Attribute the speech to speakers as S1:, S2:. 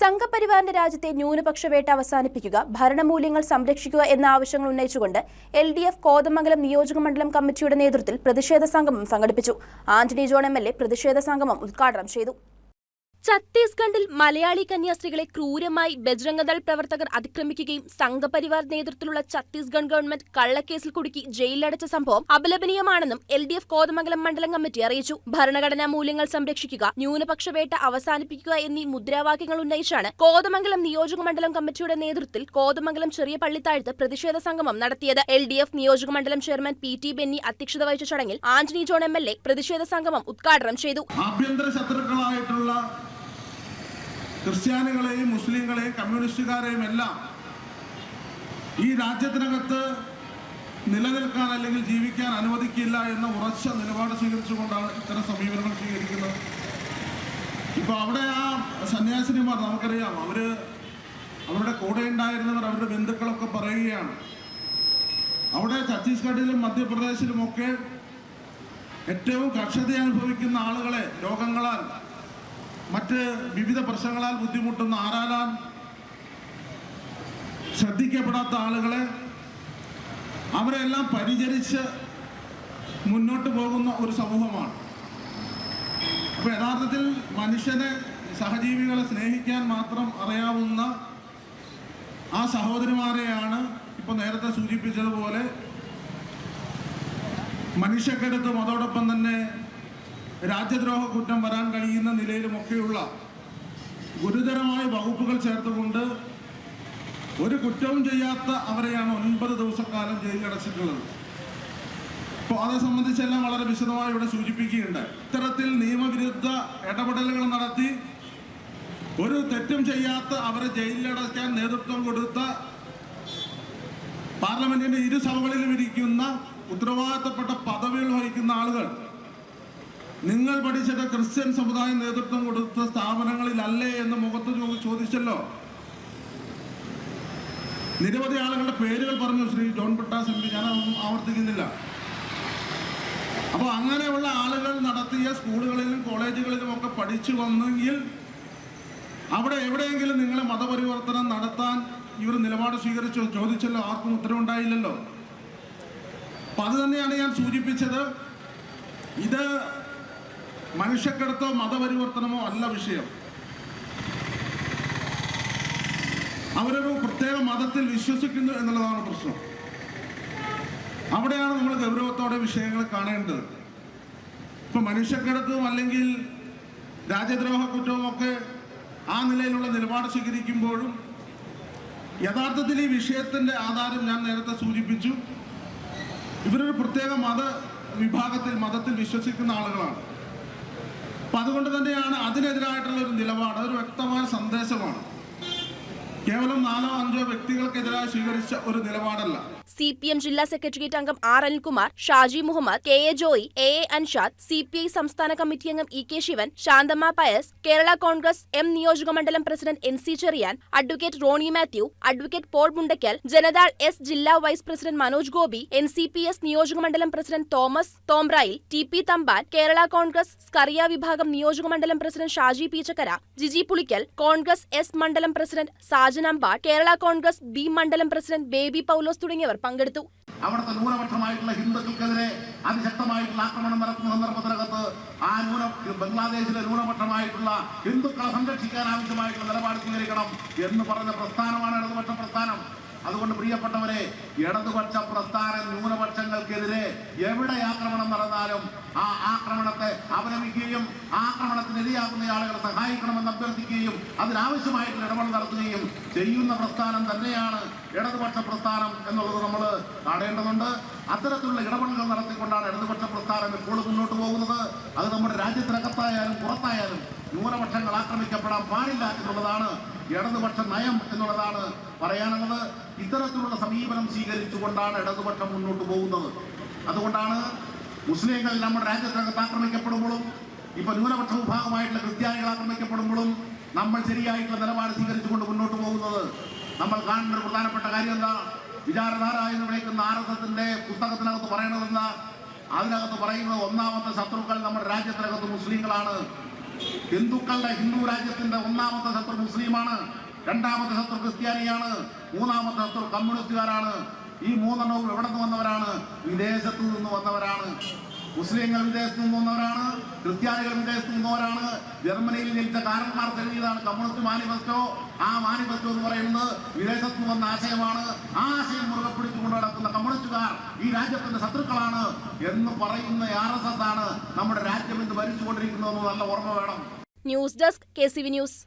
S1: സംഘപരിവാറിന്റെ രാജ്യത്തെ ന്യൂനപക്ഷ വേട്ട അവസാനിപ്പിക്കുക ഭരണമൂല്യങ്ങൾ സംരക്ഷിക്കുക എന്ന ആവശ്യങ്ങൾ ഉന്നയിച്ചുകൊണ്ട് എൽ ഡി എഫ് കോതമംഗലം നിയോജക മണ്ഡലം കമ്മിറ്റിയുടെ നേതൃത്വത്തിൽ പ്രതിഷേധ സംഗമം സംഘടിപ്പിച്ചു. Antony John M L A പ്രതിഷേധ സംഗമം ഉദ്ഘാടനം ചെയ്തു. ഛത്തീസ്ഗഡിൽ മലയാളി കന്യാസ്ത്രീകളെ ക്രൂരമായി ബജ്രംഗദൾ പ്രവർത്തകർ അതിക്രമിക്കുകയും സംഘപരിവാർ നേതൃത്വത്തിലുള്ള ഛത്തീസ്ഗഡ് ഗവൺമെന്റ് കള്ളക്കേസിൽ കുടുക്കി ജയിലിലടച്ച സംഭവം അപലപനീയമാണെന്നും എൽ ഡി എഫ് കോതമംഗലം മണ്ഡലം കമ്മിറ്റി അറിയിച്ചു. ഭരണഘടനാ മൂല്യങ്ങൾ സംരക്ഷിക്കുക ന്യൂനപക്ഷ വേട്ട അവസാനിപ്പിക്കുക എന്നീ മുദ്രാവാക്യങ്ങൾ ഉന്നയിച്ചാണ് കോതമംഗലം നിയോജക മണ്ഡലം കമ്മിറ്റിയുടെ നേതൃത്വത്തിൽ കോതമംഗലം ചെറിയ പള്ളിത്താഴത്ത് പ്രതിഷേധ സംഗമം നടത്തിയത്. എൽ ഡി എഫ് നിയോജക മണ്ഡലം ചെയർമാൻ പി ടി ബെന്നി അധ്യക്ഷത വഹിച്ച ചടങ്ങിൽ Antony John M L A പ്രതിഷേധ സംഗമം ഉദ്ഘാടനം ചെയ്തു.
S2: ആഭ്യന്തര ക്രിസ്ത്യാനികളെയും മുസ്ലിങ്ങളെയും കമ്മ്യൂണിസ്റ്റുകാരെയും എല്ലാം ഈ രാജ്യത്തിനകത്ത് നിലനിൽക്കാൻ അല്ലെങ്കിൽ ജീവിക്കാൻ അനുവദിക്കില്ല എന്ന ഉറച്ച നിലപാട് സ്വീകരിച്ചുകൊണ്ടാണ് ഇത്തരം സമീപനങ്ങൾ സ്വീകരിക്കുന്നത്. ഇപ്പോൾ അവിടെ ആ സന്യാസിനിമാർ നമുക്കറിയാം അവർ അവരുടെ കൂടെ ഉണ്ടായിരുന്നവർ അവരുടെ ബന്ധുക്കളൊക്കെ പറയുകയാണ്. അവിടെ ഛത്തീസ്ഗഡിലും മധ്യപ്രദേശിലുമൊക്കെ ഏറ്റവും കക്ഷത അനുഭവിക്കുന്ന ആളുകളെ രോഗങ്ങളാൽ മറ്റ് വിവിധ പ്രശ്നങ്ങളാൽ ബുദ്ധിമുട്ടുന്ന ആരാലാൻ ശ്രദ്ധിക്കപ്പെടാത്ത ആളുകളെ അവരെല്ലാം പരിചരിച്ച് മുന്നോട്ട് പോകുന്ന ഒരു സമൂഹമാണ്. അപ്പൊ യഥാർത്ഥത്തിൽ മനുഷ്യനെ സഹജീവികളെ സ്നേഹിക്കാൻ മാത്രം അറിയാവുന്ന ആ സഹോദരിമാരെയാണ് ഇപ്പൊ നേരത്തെ സൂചിപ്പിച്ചതുപോലെ മനുഷ്യക്കെടുത്തും അതോടൊപ്പം തന്നെ രാജ്യദ്രോഹ കുറ്റം വരാൻ കഴിയുന്ന നിലയിലുമൊക്കെയുള്ള ഗുരുതരമായ വകുപ്പുകൾ ചേർത്തുകൊണ്ട് ഒരു കുറ്റവും ചെയ്യാത്ത അവരെയാണ് ഒൻപത് ദിവസക്കാലം ജയിലിലടച്ചിട്ടുള്ളത് അപ്പോൾ അതേ സംബന്ധിച്ചെല്ലാം വളരെ വിശദമായി ഇവിടെ സൂചിപ്പിക്കുകയുണ്ട്. ഇത്തരത്തിൽ നിയമവിരുദ്ധ ഇടപെടലുകൾ നടത്തി ഒരു തെറ്റും ചെയ്യാത്ത അവരെ ജയിലിലടക്കാൻ നേതൃത്വം കൊടുത്ത പാർലമെന്റിന്റെ ഇരു സഭകളിലും ഇരിക്കുന്ന ഉത്തരവാദിത്തപ്പെട്ട പദവികൾ വഹിക്കുന്ന ആളുകൾ നിങ്ങൾ പഠിച്ചത് ക്രിസ്ത്യൻ സമുദായം നേതൃത്വം കൊടുത്ത സ്ഥാപനങ്ങളിലല്ലേ എന്ന് മുഖത്ത് ചോദിച്ചല്ലോ. നിരവധി ആളുകളുടെ പേരുകൾ പറഞ്ഞു ശ്രീ ജോൺ പിട്ടാസ് എം പി. ഞാൻ ആവർത്തിക്കുന്നില്ല. അപ്പോൾ അങ്ങനെയുള്ള ആളുകൾ നടത്തിയ സ്കൂളുകളിലും കോളേജുകളിലും ഒക്കെ പഠിച്ചു വന്നെങ്കിൽ അവിടെ എവിടെയെങ്കിലും നിങ്ങളെ മതപരിവർത്തനം നടത്താൻ ഇവർ നിലപാട് സ്വീകരിച്ചോ? ചോദിച്ചല്ലോ. ആർക്കും ഉത്തരവുണ്ടായില്ലല്ലോ. അപ്പം അത് തന്നെയാണ് ഞാൻ സൂചിപ്പിച്ചത്. ഇത് മനുഷ്യക്കടത്തോ മതപരിവർത്തനമോ അല്ല വിഷയം. അവരൊരു പ്രത്യേക മതത്തിൽ വിശ്വസിക്കുന്നു എന്നുള്ളതാണ് പ്രശ്നം. അവിടെയാണ് നമ്മൾ ഗൗരവത്തോടെ വിഷയങ്ങൾ കാണേണ്ടത്. ഇപ്പൊ മനുഷ്യക്കടത്തും അല്ലെങ്കിൽ രാജ്യദ്രോഹ കുറ്റവും ഒക്കെ ആ നിലയിലുള്ള നിലപാട് സ്വീകരിക്കുമ്പോഴും യഥാർത്ഥത്തിൽ ഈ വിഷയത്തിന്റെ ആധാരം ഞാൻ നേരത്തെ സൂചിപ്പിച്ചു. ഇവരൊരു പ്രത്യേക മത വിഭാഗത്തിൽ മതത്തിൽ വിശ്വസിക്കുന്ന ആളുകളാണ്. അപ്പൊ അതുകൊണ്ട് തന്നെയാണ് അതിനെതിരായിട്ടുള്ള ഒരു നിലപാട്. അതൊരു വ്യക്തമായ സന്ദേശമാണ്. കേവലം നാലോ അഞ്ചോ വ്യക്തികൾക്കെതിരായി സ്വീകരിച്ച ഒരു നിലപാടല്ല.
S1: സി പി എം ജില്ലാ സെക്രട്ടേറിയറ്റ് അംഗം R Anilkumar Shaji Muhammad K A Joy A A Anshad C P I സംസ്ഥാന കമ്മിറ്റി അംഗം E K Sivan Santhamma Pious Kerala Congress M നിയോജക മണ്ഡലം president N C Cheriyan advocate Roni Mathew advocate Paul Mundackal Janata Dal S ജില്ലാ vice president Manoj Gopi N C P S നിയോജക മണ്ഡലം president Thomas Thombrayil T P Thampan Kerala Congress Scaria വിഭാഗം നിയോജക മണ്ഡലം president Shaji Peechakkara Jiji Pulickal Congress S മണ്ഡലം president Sajan Ambat Kerala Congress B മണ്ഡലം president Baby Paulose തുടങ്ങിയവർ പങ്കെടുത്തു.
S3: അവിടുത്തെ ന്യൂനപക്ഷമായിട്ടുള്ള ഹിന്ദുക്കൾക്കെതിരെ അതിശക്തമായിട്ടുള്ള ആക്രമണം നടത്തുന്ന സന്ദർഭത്തിനകത്ത് ആ ന്യൂന ബംഗ്ലാദേശിലെ ന്യൂനപക്ഷമായിട്ടുള്ള ഹിന്ദുക്കളെ സംരക്ഷിക്കാൻ ആവശ്യമായിട്ടുള്ള നിലപാട് സ്വീകരിക്കണം എന്ന് പറഞ്ഞ പ്രസ്ഥാനമാണ് ഇടതുപക്ഷ പ്രസ്ഥാനം. അതുകൊണ്ട് പ്രിയപ്പെട്ടവരെ ഇടതുപക്ഷ പ്രസ്ഥാനം ന്യൂനപക്ഷങ്ങൾക്കെതിരെ എവിടെ ആക്രമണം നടന്നാലും ആ ആക്രമണത്തെ അപലപിക്കുകയും ആക്രമണത്തിന് ഇരയാക്കുന്ന ആളുകളെ സഹായിക്കണമെന്ന് അഭ്യർത്ഥിക്കുകയും അതിനാവശ്യമായിട്ടുള്ള ഇടപെടൽ നടത്തുകയും ചെയ്യുന്ന പ്രസ്ഥാനം തന്നെയാണ് ഇടതുപക്ഷ പ്രസ്ഥാനം എന്നുള്ളത് നമ്മൾ കാണേണ്ടതുണ്ട്. അത്തരത്തിലുള്ള ഇടപെടലുകൾ നടത്തിക്കൊണ്ടാണ് ഇടതുപക്ഷ പ്രസ്ഥാനം എപ്പോഴും മുന്നോട്ട് പോകുന്നത്. അത് നമ്മുടെ രാജ്യത്തിനകത്തായാലും പുറത്തായാലും ന്യൂനപക്ഷങ്ങൾ ആക്രമിക്കപ്പെടാൻ പാടില്ല എന്നുള്ളതാണ് ഇടതുപക്ഷ നയം എന്നുള്ളതാണ് പറയാനുള്ളത് ഇത്തരത്തിലുള്ള സമീപനം സ്വീകരിച്ചുകൊണ്ടാണ് ഇടതുപക്ഷം മുന്നോട്ട് പോകുന്നത്. അതുകൊണ്ടാണ് മുസ്ലിങ്ങൾ നമ്മുടെ രാജ്യത്തിനകത്ത് ആക്രമിക്കപ്പെടുമ്പോഴും ഇപ്പൊ ന്യൂനപക്ഷ വിഭാഗമായിട്ടുള്ള ക്രിസ്ത്യാനികൾ ആക്രമിക്കപ്പെടുമ്പോഴും നമ്മൾ ശരിയായിട്ടുള്ള നിലപാട് സ്വീകരിച്ചുകൊണ്ട് മുന്നോട്ട് പോകുന്നത്. നമ്മൾ കാണുന്ന ഒരു പ്രധാനപ്പെട്ട കാര്യം എന്താ? വിചാരധാര എന്ന് വിളിക്കുന്ന ആർ എസ് എസിന്റെ പുസ്തകത്തിനകത്ത് പറയണതെന്താ അതിനകത്ത് പറയുന്നത് ഒന്നാമത്തെ ശത്രുക്കൾ നമ്മുടെ രാജ്യത്തിനകത്ത് മുസ്ലിങ്ങളാണ്. ഹിന്ദുക്കളുടെ ഹിന്ദു രാജ്യത്തിന്റെ ഒന്നാമത്തെ ശത്രു മുസ്ലിമാണ്. രണ്ടാമത്തെ ശത്രു ക്രിസ്ത്യാനിയാണ് മൂന്നാമത്തെ ശത്രു കമ്മ്യൂണിസ്റ്റുകാരാണ്. ഈ മൂന്നെണ്ണവും എവിടെ നിന്ന് വന്നവരാണ്? വിദേശത്തു നിന്ന് വന്നവരാണ്. മുസ്ലിങ്ങൾ വിദേശത്ത് നിന്ന് വന്നവരാണ് ക്രിസ്ത്യാനികൾ വിദേശത്ത് നിന്നവരാണ് ജർമ്മനിയിൽ ജനിച്ച കാരന്മാർ എഴുതിയതാണ് കമ്മ്യൂണിസ്റ്റ് മാനിഫെസ്റ്റോ. ആ മാനിഫെസ്റ്റോ എന്ന് പറയുന്നത് വിദേശത്ത് നിന്ന് വന്ന ആശയമാണ്. ആ ആശയം മുറുകെ പിടിച്ചുകൊണ്ട് നടക്കുന്ന കമ്മ്യൂണിസ്റ്റുകാർ ഈ രാജ്യത്തിന്റെ ശത്രുക്കളാണ് എന്ന് പറയുന്ന ആർ എസ് എസ് ആണ് നമ്മുടെ രാജ്യം ഇന്ന് ഭരിച്ചുകൊണ്ടിരിക്കുന്നതെന്ന് നല്ല ഓർമ്മ വേണം.
S1: News desk K C V news.